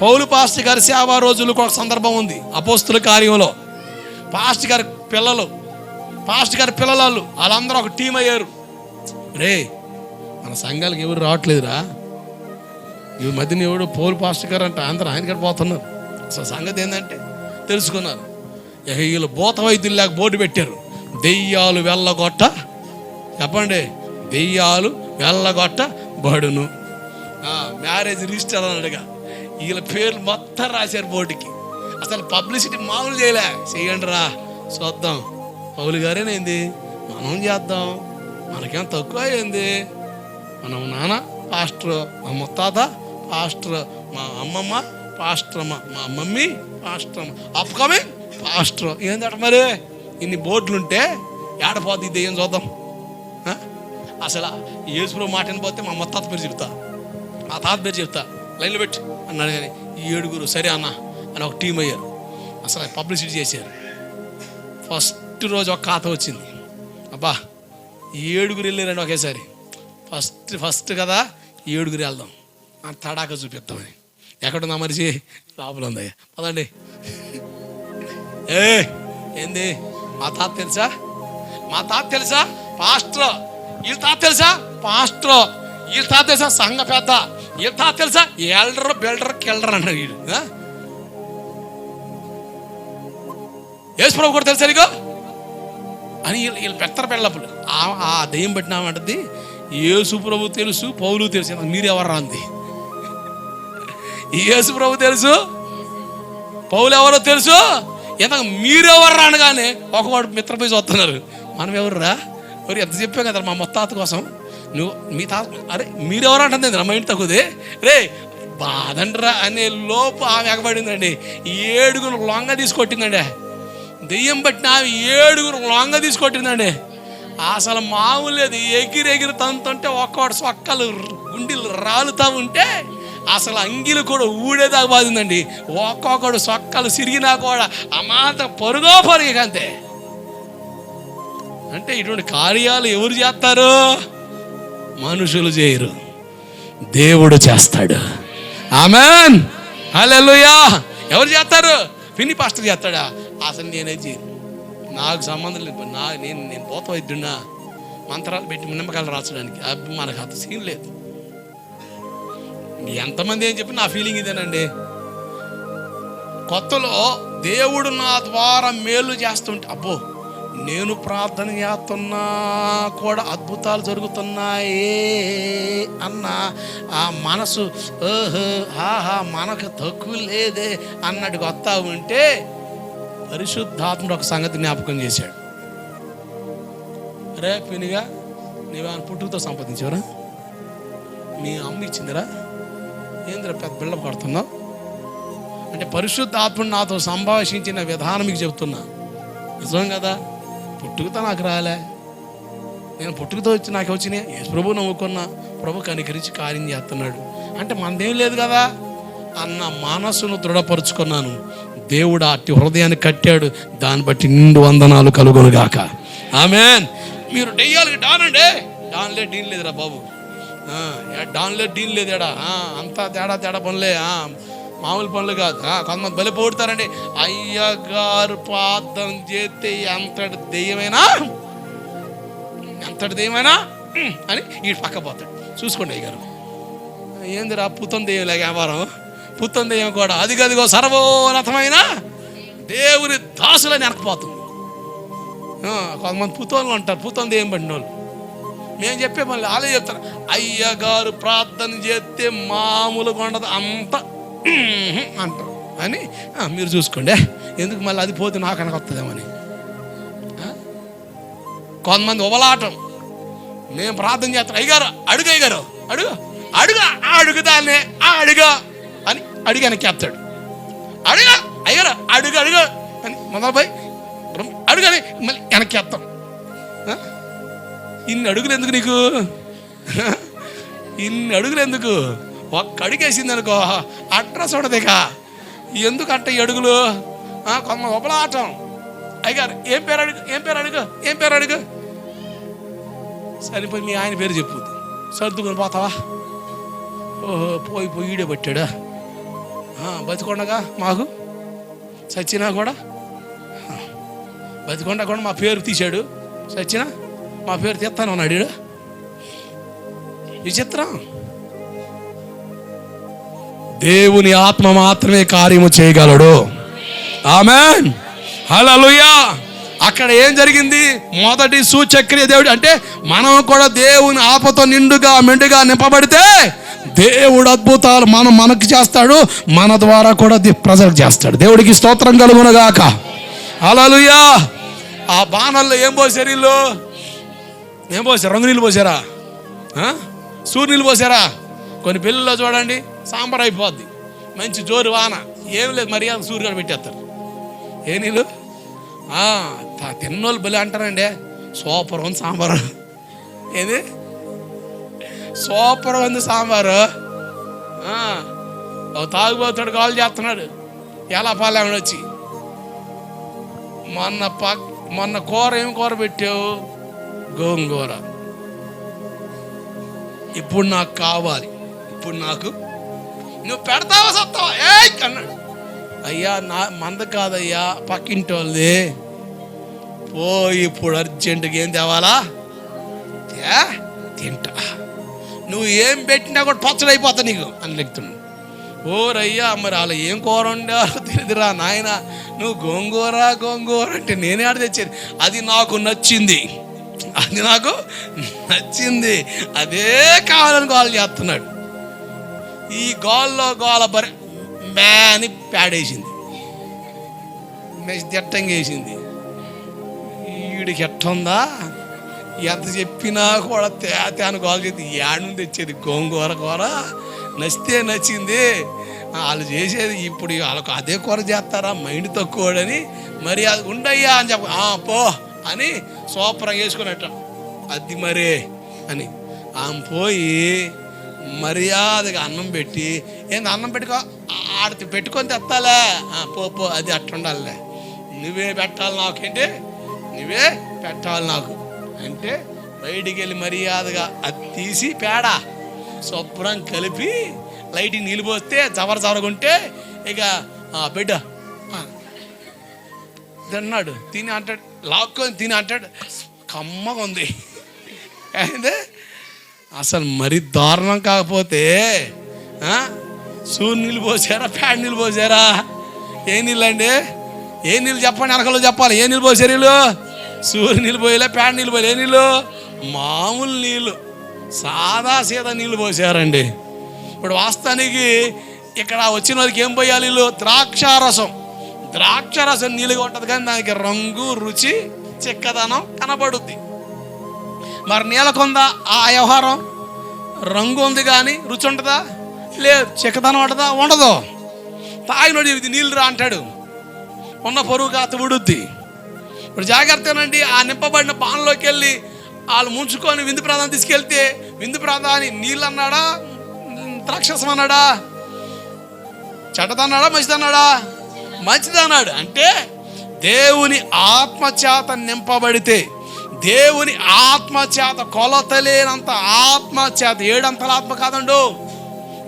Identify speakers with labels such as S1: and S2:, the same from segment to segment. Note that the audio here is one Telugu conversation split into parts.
S1: పౌలు పాస్టర్ గారి సేవా రోజులు ఒక సందర్భం ఉంది. అపోస్తుల కార్యంలో. పాస్టర్ గారి పిల్లలు పాస్టర్ గారి పిల్లలు వాళ్ళందరూ ఒక టీం అయ్యారు. రే మన సంఘాలకు ఎవరు రావట్లేదురా? ఈ మధ్యన ఎవడు పౌలు పాస్టర్ గారు అంటే అందరూ ఆయన గారు పోతున్నారు. అసలు సంగతి ఏంటంటే తెలుసుకున్నారు. వీళ్ళు భూత వైద్యులు లేక బోర్డు పెట్టారు. దెయ్యాలు వెళ్ళగొట్ట చెప్పండి దెయ్యాలు వెళ్ళగొట్ట బడును. మ్యారేజ్ రిజిస్టర్ అన్నాడుగా వీళ్ళ పేర్లు మొత్తం రాశారు బోర్డుకి. అసలు పబ్లిసిటీ మామూలు చేయలే. చేయండి రా. చూద్దాం. పౌలు గారేనేంది మనం చేద్దాం. మనకేం తక్కువ అయింది మనం నాన్న పాస్టర్ మా ముత్తాత పాస్టర్ మా అమ్మమ్మ పాస్ట్రమ్మ మా మమ్మీ పాస్టర్ అప్కమింగ్ పాస్టర్. ఏందట మరి? ఇన్ని బోర్డులుంటే ఏడపోద్ది ఇది ఏం చూద్దాం. అసలు యేసుప్రభు మాట పోతే మా ముత్తాత పేరు చెప్తా. మా తాత పేరు చెప్తా. లైన్లో పెట్టి అన్నాడు కానీ ఈ ఏడుగురు సరే అన్న అని ఒక టీం అయ్యారు. అసలు పబ్లిసిటీ చేశారు. ఫస్ట్ రోజు ఒక ఖాతా వచ్చింది. అబ్బా ఏడుగురు వెళ్ళారండి ఒకేసారి. ఫస్ట్ ఫస్ట్ కదా ఏడుగురు వెళ్దాం. ఆ తడాక చూపిద్దామని ఎక్కడుందా మనిషి లోపల ఉందయ్యా పదండి. ఏ ఏంది? మా తాత తెలుసా? మా తాత తెలుసా? పాస్టర్. వీళ్ళ తాత తెలుసా? పాస్టర్. వీళ్ళ తాత తెలుసా? సంఘ పెద్ద. వీళ్ళ తాత తెలుసా? ఎల్డర్ బిల్డర్ కెల్డర్ అన్నాడు వీడు ఆ? యేసు ప్రభు కూడా తెలుసా నీకు? అని వీళ్ళు పెత్తర పెళ్ళప్పుడు ఆ- ఆ దెయ్యం పెట్టినామంటది యేసు ప్రభు తెలుసు పౌలు తెలుసు. మీరెవరు అంది? యేసు ప్రభు తెలుసు పౌలు ఎవరో తెలుసు. ఇంతకు మీరెవరు అనగానే ఒకవాడు మిత్రపోయి చూస్తున్నారు. మనం ఎవర్రా? ఎవరు ఎంత చెప్పాం కదా మా మొత్తాత కోసం. నువ్వు మీ తా అరే మీరెవరు అంటుంది నా మైండ్ తగ్గుదే రే బాధండ్రా అనే లోపు ఆమె ఎగబడిందండి. ఏడుగురు లొంగ తీసుకొట్టిందండి. దెయ్యం పట్టిన ఆమె ఏడుగురు లొంగ తీసుకొట్టిందండి. అసలు మామూలు లేదు. తంతుంటే ఒక్కవాడు సొక్కలు గుండెలు రాలుతా ఉంటే అసలు అంగిలు కూడా ఊడేదాకా బాధిందండి. ఒక్కొక్కడు సొక్కలు సిరిగినా కూడా అమాత పరుగో పరుగు అంతే అంటే ఇటువంటి కార్యాలు ఎవరు చేస్తారు? మనుషులు చేయరు. దేవుడు చేస్తాడు. ఆమెన్. హల్లెలూయా. ఎవరు చేస్తారు? పిన్ని పాస్టర్ చేస్తాడా? అసలు నేనే చేయను. నాకు సంబంధం లేదు. నా నేను నేను పోత వైద్యున్నా మంత్రాలు పెట్టి నిమ్మకాయలు రాచడానికి అబ్బి మనకు అంత సీన్ లేదు. ఎంతమంది ఏం చెప్పి నా ఫీలింగ్ ఇదేనండి. కొత్తలో దేవుడు నా ద్వారా మేలు చేస్తుంటే అబ్బో నేను ప్రార్థన చేస్తున్నా కూడా అద్భుతాలు జరుగుతున్నాయే అన్న ఆ మనసు ఓహో ఆహా మనకు తక్కువ లేదే అన్నట్టు వస్తా ఉంటే పరిశుద్ధాత్ముడు ఒక సంగతి జ్ఞాపకం చేశాడు. రే పినిగా నీవేమైనా పుట్టుకతో సంపాదించావరా? మీ అమ్మ ఇచ్చిందిరా? ఏందిరా పెద్ద బిళ్ళ పడుతున్నావు? అంటే పరిశుద్ధాత్ముడు నాతో సంభాషించిన విధానం మీకు చెప్తున్నా. నిజం కదా? పుట్టుకతో నాకు రాలే. నేను పుట్టుకతో వచ్చి నాకు వచ్చినాయి యేసు ప్రభు నవ్వుకున్నా ప్రభు కనికరించి కార్యం చేస్తున్నాడు. అంటే మనదేం లేదు కదా? అన్న మనసును దృఢపరుచుకున్నాను. దేవుడు అట్టి హృదయాన్ని కట్టాడు. దాన్ని బట్టి నిండు వందనాలు కలుగునుగాక ఆమెన్. మీరు డెయ్యాలి డాన్ డాన్లే డీన్ లేదురా బాబు. డాన్లే డీన్ లేదేడా? అంతా తేడా తేడా పనులే. ఆ, మామూలు పనులు కాదు. కొంతమంది బలి పోడతారండి అయ్యగారు ప్రార్థన చేస్తే ఎంతటి దెయ్యమైనా? ఎంతటి దెయ్యమైనా? అని ఈ పక్క పోతాడు. చూసుకోండి అయ్యగారు. ఏందిరా పుత్తం దెయ్యం వ్యాపారం పుత్తం దెయ్యం కూడా అది కదిగో సర్వోన్నతమైన దేవుని దాసులని వెనకపోతుంది కొంతమంది పుత్తోళ్ళు ఉంటారు. పుత్తం దెయ్యం పడిన వాళ్ళు. మేము చెప్పే మళ్ళీ వాళ్ళే చెప్తారు. అయ్యగారు ప్రార్థన చేస్తే మామూలుగా ఉండదు. అంత అంటారు. అని మీరు చూసుకోండి. ఎందుకు మళ్ళీ అది పోతే నాకు అనకొస్తుందేమని కొంతమంది ఉబలాటం. మేము ప్రార్థన చేస్తాం అయ్యగారు అడుగు అయ్యగారు. అడుగు. అడుగు. ఆ అడుగుదానే ఆ అడుగు. అని అడిగి వెనక్కేస్తాడు అడుగు. అయ్యారు అడుగు అడుగు. అని మొదలుపై అడుగు అని మళ్ళీ వెనక్కేస్తాం ఇన్ని అడుగులు ఎందుకు నీకు? ఇన్ని అడుగులు ఎందుకు? ఒక్క అడుగేసింది అనుకో అడ్రస్ ఉండదేక ఎందుకు అంట అడుగులు? కొమ్మ కొంత ఉపలాటం. అయ్యారు ఏం పేరు అడుగు? ఏం పేరు అడుగు? ఏం పేరు అడుగు? సరిపోయి మీ ఆయన పేరు చెప్పు. సర్దుకొని పోతావా? ఓహో పోయి పోయి ఈడే పట్టాడా? బతికొండగా మాకు? సచ్చినా కూడా? బతికొండ కూడా మా పేరు తీశాడు. సచ్చినా మా పేరు తెస్తాను అన్నాడు విచిత్రం. దేవుని ఆత్మ మాత్రమే కార్యము చేయగలడు. ఆమెన్. హల్లెలూయా. అక్కడ ఏం జరిగింది? మొదటి సూచక్రియ దేవుడు అంటే మనం కూడా దేవుని ఆపతో నిండుగా మెండుగా నింపబడితే దేవుడు అద్భుతాలు మనం మనకు చేస్తాడు మన ద్వారా కూడా ప్రజలకు చేస్తాడు. దేవుడికి స్తోత్రం కలుగునగాక. అలలుయా ఆ బాణల్లో ఏం పోసారు వీళ్ళు? ఏం పోసారు? రంగు నీళ్ళు పోసారా? సూర్యులు పోసారా? కొన్ని పెళ్ళిలో చూడండి సాంబార్ అయిపోద్ది. మంచి జోరు వాన. ఏం లేదు మర్యాద సూర్యుడు పెట్టేస్తారు. ఏ నీళ్ళు? తిన్నోళ్ళు బలి అంటారండి. సూపర్ ఉంది సాంబారు. ఏది? సూపర్ ఉంది సాంబారు. తాగుబోతాడు కాల్ చేస్తున్నాడు. ఎలా పాలేమని వచ్చి. మొన్న పక్ మొన్న కూర ఏం కూర పెట్టావు? గోంగూర. ఇప్పుడు నాకు కావాలి. ఇప్పుడు నాకు? నువ్వు పెడతావా సత్తావా? ఏ అన్నాడు. అయ్యా నా మంద కాదయ్యా పక్కింటి వాళ్ళది పో ఇప్పుడు అర్జెంటుగా ఏం తేవాలా? ఏ? తింటా. నువ్వు ఏం పెట్టినా కూడా పచ్చడి అయిపోతా నీకు అని లెక్తున్నాడు ఓరయ్యా మరి వాళ్ళు ఏం కూర వండారో తెలియదురా నాయన. నువ్వు గోంగూర గోంగూర అంటే నేనే ఆడ తెచ్చేది. అది నాకు నచ్చింది. అది నాకు నచ్చింది. అదే కావాలని కాల్ చేస్తున్నాడు. ఈ గోల్లో గోల బరి మే అని పాడేసింది మెస్ దిట్టంగా వేసింది వీడికి ఎట్టుందా? ఎంత చెప్పినా కూడా తేతే అని గోల చేతి ఏడు నుండి తెచ్చేది గోంగూర కూర. నచ్చితే నచ్చింది. వాళ్ళు చేసేది ఇప్పుడు వాళ్ళకు అదే కూర చేస్తారా? మైండ్ తక్కువడని మరి అది ఉండయ్యా అని చెప్ప "ఆ, పో అని సూపర్గా వేసుకున్నట్ట అది మరే అని. ఆమె పోయి మర్యాదగా అన్నం పెట్టి ఏంది అన్నం పెట్టుకో ఆడితే పెట్టుకొని తెత్తాలే "ఆ, పో పో అది అట్లుండాలే నువ్వే పెట్టాలి నాకేంటి నువ్వే పెట్టాలి నాకు అంటే బయటికి వెళ్ళి మర్యాదగా అది తీసి పేడ శుభ్రం కలిపి లైట్ నిలిపోస్తే పోస్తే జవర జవరగుంటే ఇక బిడ్డ తిన్నాడు. తిని అంటాడు లాక్కొని తిని అంటాడు కమ్మగా ఉంది. అయిందే అసలు మరి దారుణం కాకపోతే సూర్యు సూర్య నీళ్ళు పోసారా ప్యాడ్ నీళ్ళు పోసారా? ఏ నీళ్ళు అండి ఏ నీళ్ళు చెప్పండి అనకలో చెప్పాలి. ఏ నీళ్ళు పోసారు వీళ్ళు? సూర్య నీళ్ళు పోయలే ప్యాడ్ నీళ్ళు పోయలే. ఏ నీళ్ళు? మామూలు నీళ్ళు. సాదా సీదా నీళ్ళు పోసారండి. ఇప్పుడు వాస్తవానికి ఇక్కడ వచ్చిన వాళ్ళకి ఏం పోయాలి వీళ్ళు? ద్రాక్షారసం ద్రాక్షారసం నీళ్ళుగా ఉంటుంది కానీ దానికి రంగు రుచి చిక్కదనం కనబడుద్ది. మరి నీళ్ళకుందా ఆ వ్యవహారం రంగు ఉంది కానీ రుచి ఉంటుందా? లేదు. చిక్కదనం ఉంటుందా? ఉండదు. తాగినోడు ఇది నీళ్ళు రా అంటాడు. ఉన్న పొరుగు కాత ఉడుద్ది ఇప్పుడు జాగ్రత్తనండి. ఆ నింపబడిన బాణలోకి వెళ్ళి వాళ్ళు ముంచుకొని విందు ప్రాంతం తీసుకెళ్తే విందు ప్రాంతాన్ని నీళ్ళు అన్నాడా ద్రాక్షసం అన్నాడా చెడ్డదన్నాడా? మంచిదన్నాడా? మంచిదన్నాడు. అంటే దేవుని ఆత్మచేత నింపబడితే దేవుని ఆత్మచేత కొలతలేనంత ఆత్మచేత ఏడంతల ఆత్మ కాదండు.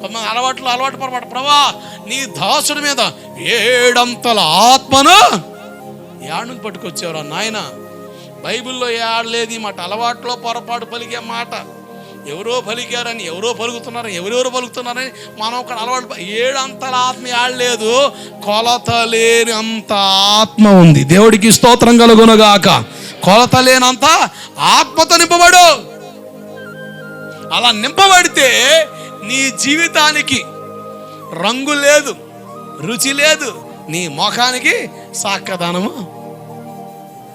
S1: కొంతమంది అలవాట్లు అలవాటు పొరపాటు. ప్రభా నీ దాసుడి మీద ఏడంతల ఆత్మను ఏడు పట్టుకొచ్చేవరా నాయన. బైబిల్లో ఏడలేదు ఈ మాట. అలవాట్లో పొరపాటు పలికే మాట. ఎవరో పలికారని ఎవరో పలుకుతున్నారని ఎవరెవరు పలుకుతున్నారని మనం ఒక అలవాటు ఏడంతల ఆత్మ ఆడలేదు కొలత లేని అంత ఆత్మ ఉంది. దేవుడికి స్తోత్రం కలుగునుగాక. కొలత లేనంత ఆత్మతో నింపబడు. అలా నింపబడితే నీ జీవితానికి రంగు లేదు రుచి లేదు నీ ముఖానికి సాక్కదానము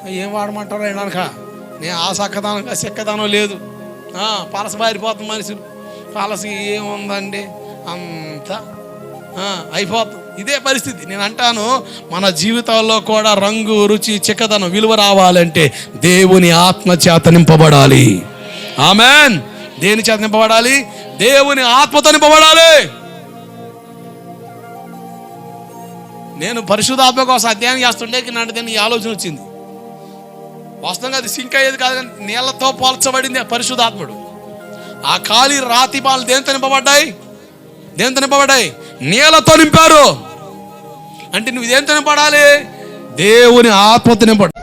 S1: ఏం వాడమంటారో అయినాక నేను ఆ సక్కదానం సెక్కదానం లేదు. ఆ, పలస బారిపోతుంది మనిషి. ఏముందండి? అంత అయిపోతుంది. ఇదే పరిస్థితి. నేను అంటాను మన జీవితాల్లో కూడా రంగు రుచి చిక్కదనం విలువ రావాలంటే దేవుని ఆత్మ చేత నింపబడాలి. ఆమెన్. దేని చేత నింపబడాలి? దేవుని ఆత్మతో నింపబడాలి. నేను పరిశుధాత్మ కోసం అధ్యయనం చేస్తుంటే నాటి దీన్ని ఈ ఆలోచన వచ్చింది. వాస్తవంగా అది సింక్ అయ్యేది కాదు కానీ నీళ్ళతో పోల్చబడింది పరిశుధాత్ముడు ఆ ఖాళీ రాతి పాలు దేంతో నింపబడ్డాయి? దేంతో నింపబడ్డాయి? నీళ్ళతో నింపారు. అంటే నువ్వు ఇదేంతో నింపడాలి దేవుని ఆత్మతో నింపడు